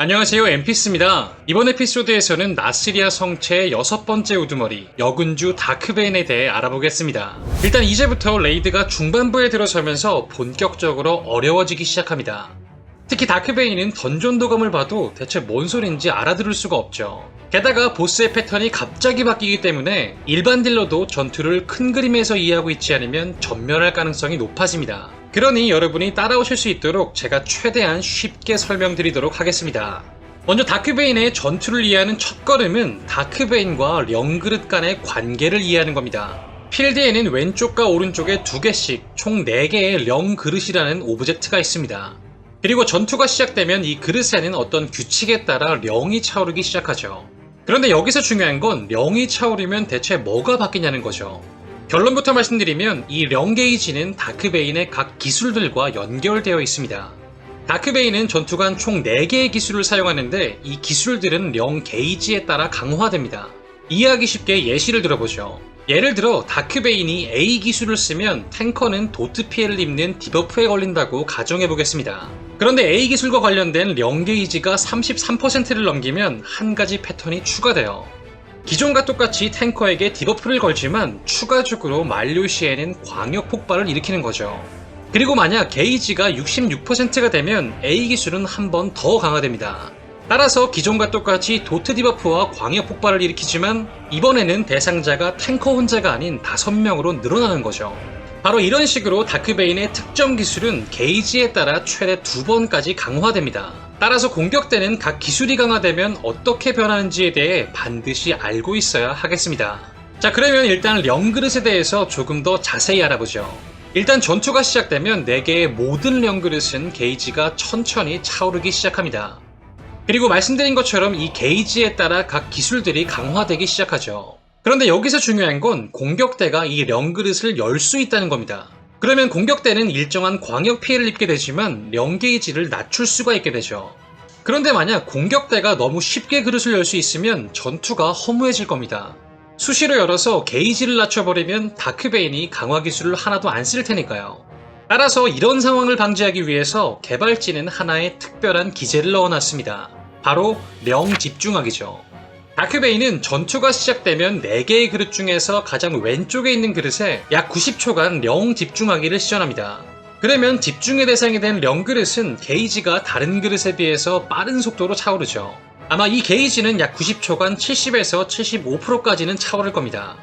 안녕하세요 엠피스입니다. 이번 에피소드에서는 나시리아 성체의 여섯 번째 우두머리 여군주 다크베인에 대해 알아보겠습니다. 일단 이제부터 레이드가 중반부에 들어서면서 본격적으로 어려워지기 시작합니다. 특히 다크베인은 던전 도감을 봐도 대체 뭔 소린지 알아들을 수가 없죠. 게다가 보스의 패턴이 갑자기 바뀌기 때문에 일반 딜러도 전투를 큰 그림에서 이해하고 있지 않으면 전멸할 가능성이 높아집니다. 그러니 여러분이 따라오실 수 있도록 제가 최대한 쉽게 설명드리도록 하겠습니다. 먼저 다크베인의 전투를 이해하는 첫 걸음은 다크베인과 령그릇 간의 관계를 이해하는 겁니다. 필드에는 왼쪽과 오른쪽에 두 개씩 총 4개의 령그릇이라는 오브젝트가 있습니다. 그리고 전투가 시작되면 이 그릇에는 어떤 규칙에 따라 령이 차오르기 시작하죠. 그런데 여기서 중요한 건 령이 차오르면 대체 뭐가 바뀌냐는 거죠. 결론부터 말씀드리면 이 령 게이지는 다크베인의 각 기술들과 연결되어 있습니다. 다크베인은 전투간 총 4개의 기술을 사용하는데 이 기술들은 령 게이지에 따라 강화됩니다. 이해하기 쉽게 예시를 들어보죠. 예를 들어 다크베인이 A 기술을 쓰면 탱커는 도트 피해를 입는 디버프에 걸린다고 가정해 보겠습니다. 그런데 A 기술과 관련된 령 게이지가 33%를 넘기면 한 가지 패턴이 추가돼요. 기존과 똑같이 탱커에게 디버프를 걸지만 추가적으로 만료 시에는 광역 폭발을 일으키는 거죠. 그리고 만약 게이지가 66%가 되면 A 기술은 한 번 더 강화됩니다. 따라서 기존과 똑같이 도트 디버프와 광역 폭발을 일으키지만 이번에는 대상자가 탱커 혼자가 아닌 5명으로 늘어나는 거죠. 바로 이런 식으로 다크베인의 특정 기술은 게이지에 따라 최대 두 번까지 강화됩니다. 따라서 공격되는 각 기술이 강화되면 어떻게 변하는지에 대해 반드시 알고 있어야 하겠습니다. 자, 그러면 일단 령그릇에 대해서 조금 더 자세히 알아보죠. 일단 전투가 시작되면 4개의 모든 령그릇은 게이지가 천천히 차오르기 시작합니다. 그리고 말씀드린 것처럼 이 게이지에 따라 각 기술들이 강화되기 시작하죠. 그런데 여기서 중요한 건 공격대가 이 령그릇을 열 수 있다는 겁니다. 그러면 공격대는 일정한 광역 피해를 입게 되지만 령 게이지를 낮출 수가 있게 되죠. 그런데 만약 공격대가 너무 쉽게 그릇을 열 수 있으면 전투가 허무해질 겁니다. 수시로 열어서 게이지를 낮춰버리면 다크베인이 강화 기술을 하나도 안 쓸 테니까요. 따라서 이런 상황을 방지하기 위해서 개발진은 하나의 특별한 기제를 넣어놨습니다. 바로 령 집중하기죠. 다크베인은 전투가 시작되면 4개의 그릇 중에서 가장 왼쪽에 있는 그릇에 약 90초간 령 집중하기를 시전합니다. 그러면 집중의 대상이 된 령 그릇은 게이지가 다른 그릇에 비해서 빠른 속도로 차오르죠. 아마 이 게이지는 약 90초간 70에서 75%까지는 차오를 겁니다.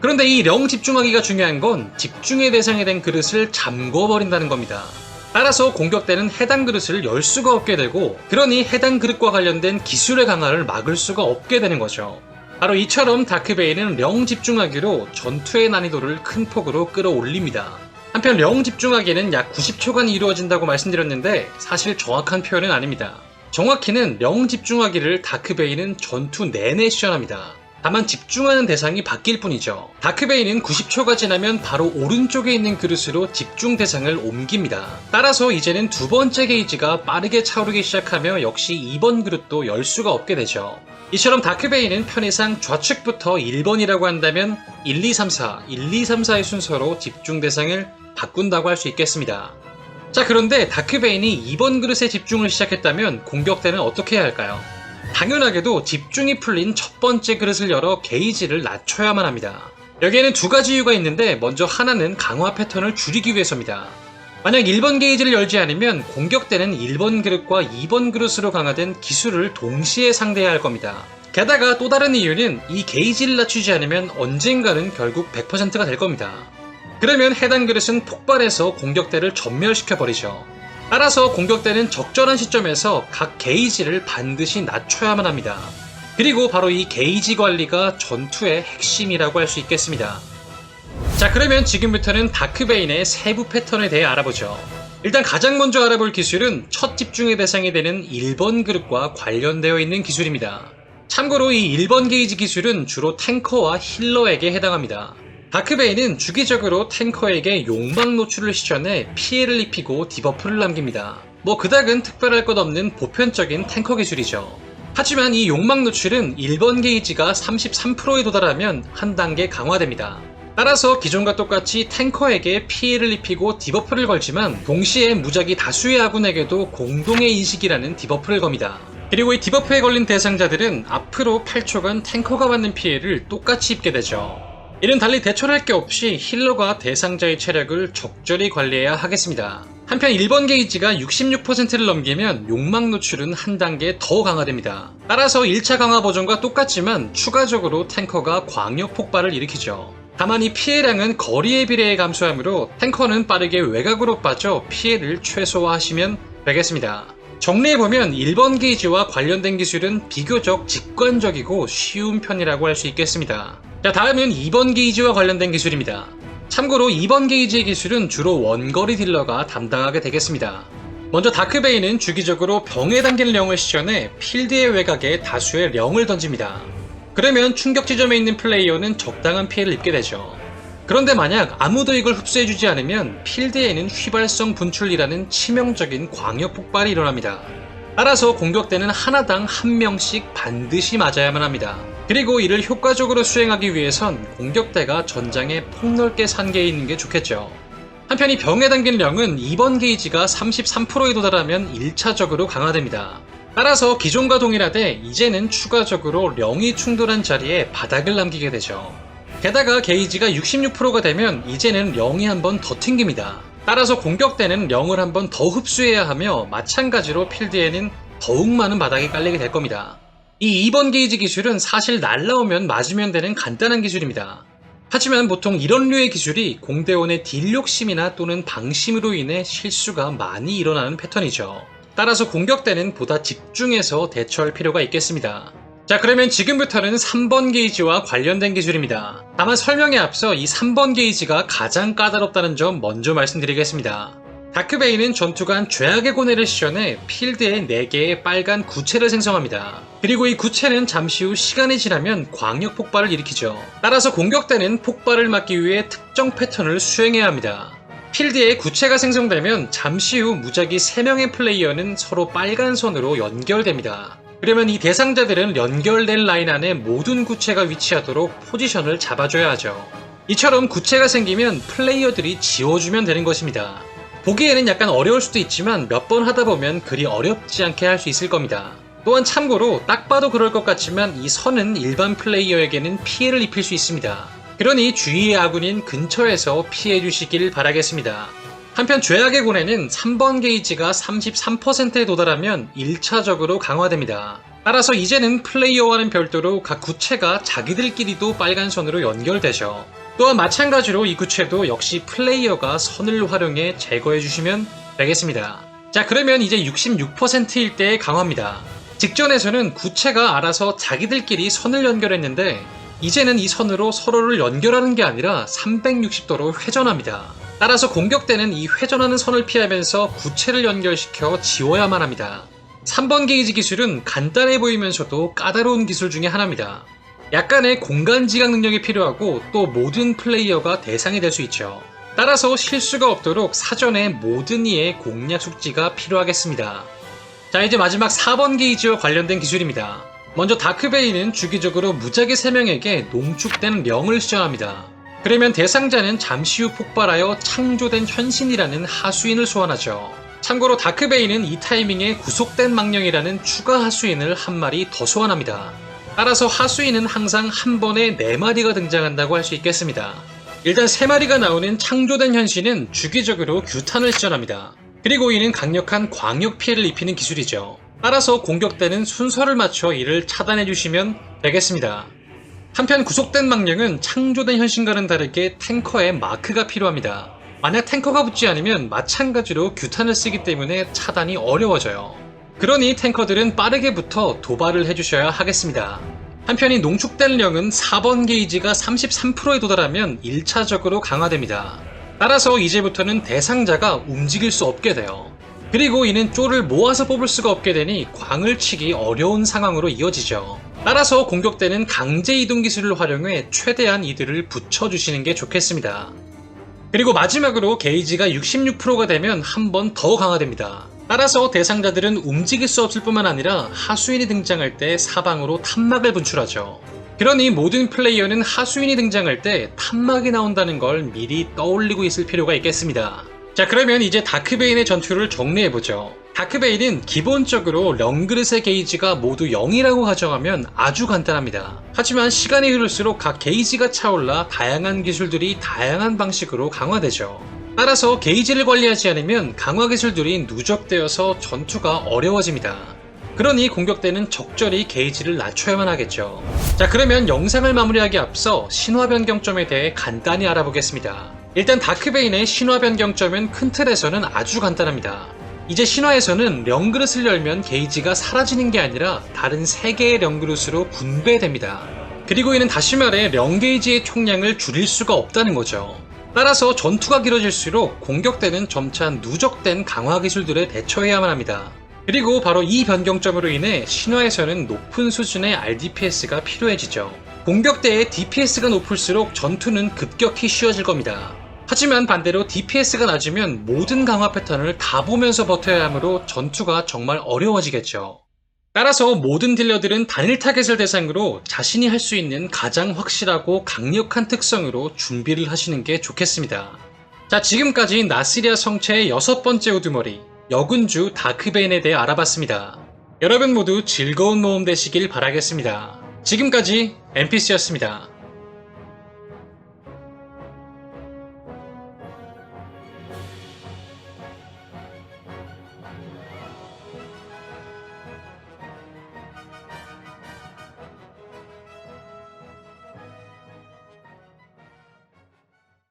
그런데 이 령 집중하기가 중요한 건 집중의 대상이 된 그릇을 잠궈버린다는 겁니다. 따라서 공격대는 해당 그릇을 열 수가 없게 되고 그러니 해당 그릇과 관련된 기술의 강화를 막을 수가 없게 되는 거죠. 바로 이처럼 다크베이는 령 집중하기로 전투의 난이도를 큰 폭으로 끌어올립니다. 한편 령 집중하기는 약 90초간 이루어진다고 말씀드렸는데 사실 정확한 표현은 아닙니다. 정확히는 령 집중하기를 다크베이는 전투 내내 시전합니다. 다만 집중하는 대상이 바뀔 뿐이죠. 다크베이는 90초가 지나면 바로 오른쪽에 있는 그릇으로 집중 대상을 옮깁니다. 따라서 이제는 두 번째 게이지가 빠르게 차오르기 시작하며 역시 2번 그릇도 열 수가 없게 되죠. 이처럼 다크베이는 편의상 좌측부터 1번이라고 한다면 1, 2, 3, 4, 1, 2, 3, 4의 순서로 집중 대상을 바꾼다고 할 수 있겠습니다. 자, 그런데 다크베인이 2번 그릇에 집중을 시작했다면 공격대는 어떻게 해야 할까요? 당연하게도 집중이 풀린 첫 번째 그릇을 열어 게이지를 낮춰야만 합니다. 여기에는 두 가지 이유가 있는데 먼저 하나는 강화 패턴을 줄이기 위해서입니다. 만약 1번 게이지를 열지 않으면 공격대는 1번 그릇과 2번 그릇으로 강화된 기술을 동시에 상대해야 할 겁니다. 게다가 또 다른 이유는 이 게이지를 낮추지 않으면 언젠가는 결국 100%가 될 겁니다. 그러면 해당 그릇은 폭발해서 공격대를 전멸시켜 버리죠. 따라서 공격대는 적절한 시점에서 각 게이지를 반드시 낮춰야만 합니다. 그리고 바로 이 게이지 관리가 전투의 핵심이라고 할 수 있겠습니다. 자, 그러면 지금부터는 다크베인의 세부 패턴에 대해 알아보죠. 일단 가장 먼저 알아볼 기술은 첫 집중의 대상이 되는 1번 그룹과 관련되어 있는 기술입니다. 참고로 이 1번 게이지 기술은 주로 탱커와 힐러에게 해당합니다. 다크베인은 주기적으로 탱커에게 용막 노출을 시전해 피해를 입히고 디버프를 남깁니다. 뭐 그닥은 특별할 것 없는 보편적인 탱커 기술이죠. 하지만 이 용막 노출은 1번 게이지가 33%에 도달하면 한 단계 강화됩니다. 따라서 기존과 똑같이 탱커에게 피해를 입히고 디버프를 걸지만 동시에 무작위 다수의 아군에게도 공동의 인식이라는 디버프를 겁니다. 그리고 이 디버프에 걸린 대상자들은 앞으로 8초간 탱커가 받는 피해를 똑같이 입게 되죠. 이는 달리 대처할 게 없이 힐러가 대상자의 체력을 적절히 관리해야 하겠습니다. 한편 1번 게이지가 66%를 넘기면 욕망 노출은 한 단계 더 강화됩니다. 따라서 1차 강화 버전과 똑같지만 추가적으로 탱커가 광역 폭발을 일으키죠. 다만 이 피해량은 거리에 비례해 감소하므로 탱커는 빠르게 외곽으로 빠져 피해를 최소화하시면 되겠습니다. 정리해보면 1번 게이지와 관련된 기술은 비교적 직관적이고 쉬운 편이라고 할 수 있겠습니다. 자, 다음은 2번 게이지와 관련된 기술입니다. 참고로 2번 게이지의 기술은 주로 원거리 딜러가 담당하게 되겠습니다. 먼저 다크베이는 주기적으로 병에 담긴 령을 시전해 필드의 외곽에 다수의 령을 던집니다. 그러면 충격 지점에 있는 플레이어는 적당한 피해를 입게 되죠. 그런데 만약 아무도 이걸 흡수해주지 않으면 필드에는 휘발성 분출이라는 치명적인 광역 폭발이 일어납니다. 따라서 공격대는 하나당 한 명씩 반드시 맞아야만 합니다. 그리고 이를 효과적으로 수행하기 위해선 공격대가 전장에 폭넓게 산계해 있는 게 좋겠죠. 한편 이 병에 담긴 령은 2번 게이지가 33%에 도달하면 1차적으로 강화됩니다. 따라서 기존과 동일하되 이제는 추가적으로 령이 충돌한 자리에 바닥을 남기게 되죠. 게다가 게이지가 66%가 되면 이제는 령이 한 번 더 튕깁니다. 따라서 공격대는 령을 한 번 더 흡수해야 하며 마찬가지로 필드에는 더욱 많은 바닥이 깔리게 될 겁니다. 이 2번 게이지 기술은 사실 날라오면 맞으면 되는 간단한 기술입니다. 하지만 보통 이런 류의 기술이 공대원의 딜 욕심이나 또는 방심으로 인해 실수가 많이 일어나는 패턴이죠. 따라서 공격대는 보다 집중해서 대처할 필요가 있겠습니다. 자 그러면 지금부터는 3번 게이지와 관련된 기술입니다. 다만 설명에 앞서 이 3번 게이지가 가장 까다롭다는 점 먼저 말씀드리겠습니다. 다크베이는 전투간 죄악의 고뇌를 시전해 필드에 4개의 빨간 구체를 생성합니다. 그리고 이 구체는 잠시 후 시간이 지나면 광역 폭발을 일으키죠. 따라서 공격대는 폭발을 막기 위해 특정 패턴을 수행해야 합니다. 필드에 구체가 생성되면 잠시 후 무작위 3명의 플레이어는 서로 빨간 선으로 연결됩니다. 그러면 이 대상자들은 연결된 라인 안에 모든 구체가 위치하도록 포지션을 잡아줘야 하죠. 이처럼 구체가 생기면 플레이어들이 지워주면 되는 것입니다. 보기에는 약간 어려울 수도 있지만 몇 번 하다 보면 그리 어렵지 않게 할 수 있을 겁니다. 또한 참고로 딱 봐도 그럴 것 같지만 이 선은 일반 플레이어에게는 피해를 입힐 수 있습니다. 그러니 주위의 아군인 근처에서 피해 주시길 바라겠습니다. 한편 죄악의 고뇌는 3번 게이지가 33%에 도달하면 1차적으로 강화됩니다. 따라서 이제는 플레이어와는 별도로 각 구체가 자기들끼리도 빨간 선으로 연결되죠. 또한 마찬가지로 이 구체도 역시 플레이어가 선을 활용해 제거해 주시면 되겠습니다. 자 그러면 이제 66%일 때의 강화입니다. 직전에서는 구체가 알아서 자기들끼리 선을 연결했는데 이제는 이 선으로 서로를 연결하는 게 아니라 360도로 회전합니다. 따라서 공격대는 이 회전하는 선을 피하면서 구체를 연결시켜 지워야만 합니다. 3번 게이지 기술은 간단해 보이면서도 까다로운 기술 중에 하나입니다. 약간의 공간 지각 능력이 필요하고 또 모든 플레이어가 대상이 될 수 있죠. 따라서 실수가 없도록 사전에 모든 이의 공략 숙지가 필요하겠습니다. 자 이제 마지막 4번 게이지와 관련된 기술입니다. 먼저 다크베이는 주기적으로 무작위 3명에게 농축된 령을 시전합니다. 그러면 대상자는 잠시 후 폭발하여 창조된 현신이라는 하수인을 소환하죠. 참고로 다크베이는 이 타이밍에 구속된 망령이라는 추가 하수인을 한 마리 더 소환합니다. 따라서 하수인은 항상 한 번에 4마리가 등장한다고 할 수 있겠습니다. 일단 3마리가 나오는 창조된 현신은 주기적으로 규탄을 시전합니다. 그리고 이는 강력한 광역 피해를 입히는 기술이죠. 따라서 공격대는 순서를 맞춰 이를 차단해 주시면 되겠습니다. 한편 구속된 망령은 창조된 현신과는 다르게 탱커의 마크가 필요합니다. 만약 탱커가 붙지 않으면 마찬가지로 규탄을 쓰기 때문에 차단이 어려워져요. 그러니 탱커들은 빠르게 붙어 도발을 해주셔야 하겠습니다. 한편 이 농축된 령은 4번 게이지가 33%에 도달하면 1차적으로 강화됩니다. 따라서 이제부터는 대상자가 움직일 수 없게 돼요. 그리고 이는 쪼를 모아서 뽑을 수가 없게 되니 광을 치기 어려운 상황으로 이어지죠. 따라서 공격대는 강제 이동 기술을 활용해 최대한 이들을 붙여주시는 게 좋겠습니다. 그리고 마지막으로 게이지가 66%가 되면 한 번 더 강화됩니다. 따라서 대상자들은 움직일 수 없을 뿐만 아니라 하수인이 등장할 때 사방으로 탄막을 분출하죠. 그러니 모든 플레이어는 하수인이 등장할 때 탄막이 나온다는 걸 미리 떠올리고 있을 필요가 있겠습니다. 자 그러면 이제 다크베인의 전투를 정리해보죠. 다크베일은 기본적으로 령그릇의 게이지가 모두 0이라고 가정하면 아주 간단합니다. 하지만 시간이 흐를수록 각 게이지가 차올라 다양한 기술들이 다양한 방식으로 강화되죠. 따라서 게이지를 관리하지 않으면 강화 기술들이 누적되어서 전투가 어려워집니다. 그러니 공격 때는 적절히 게이지를 낮춰야만 하겠죠. 자, 그러면 영상을 마무리하기 앞서 신화 변경점에 대해 간단히 알아보겠습니다. 일단 다크베인의 신화 변경점은 큰 틀에서는 아주 간단합니다. 이제 신화에서는 령그릇을 열면 게이지가 사라지는 게 아니라 다른 3개의 령그릇으로 분배됩니다. 그리고 이는 다시 말해 령게이지의 총량을 줄일 수가 없다는 거죠. 따라서 전투가 길어질수록 공격대는 점차 누적된 강화 기술들에 대처해야만 합니다. 그리고 바로 이 변경점으로 인해 신화에서는 높은 수준의 RDPS가 필요해지죠. 공격대의 DPS가 높을수록 전투는 급격히 쉬워질 겁니다. 하지만 반대로 DPS가 낮으면 모든 강화 패턴을 다 보면서 버텨야 하므로 전투가 정말 어려워지겠죠. 따라서 모든 딜러들은 단일 타겟을 대상으로 자신이 할 수 있는 가장 확실하고 강력한 특성으로 준비를 하시는 게 좋겠습니다. 자, 지금까지 나시리아 성체의 여섯 번째 우두머리, 여군주 다크베인에 대해 알아봤습니다. 여러분 모두 즐거운 모험 되시길 바라겠습니다. 지금까지 NPC였습니다.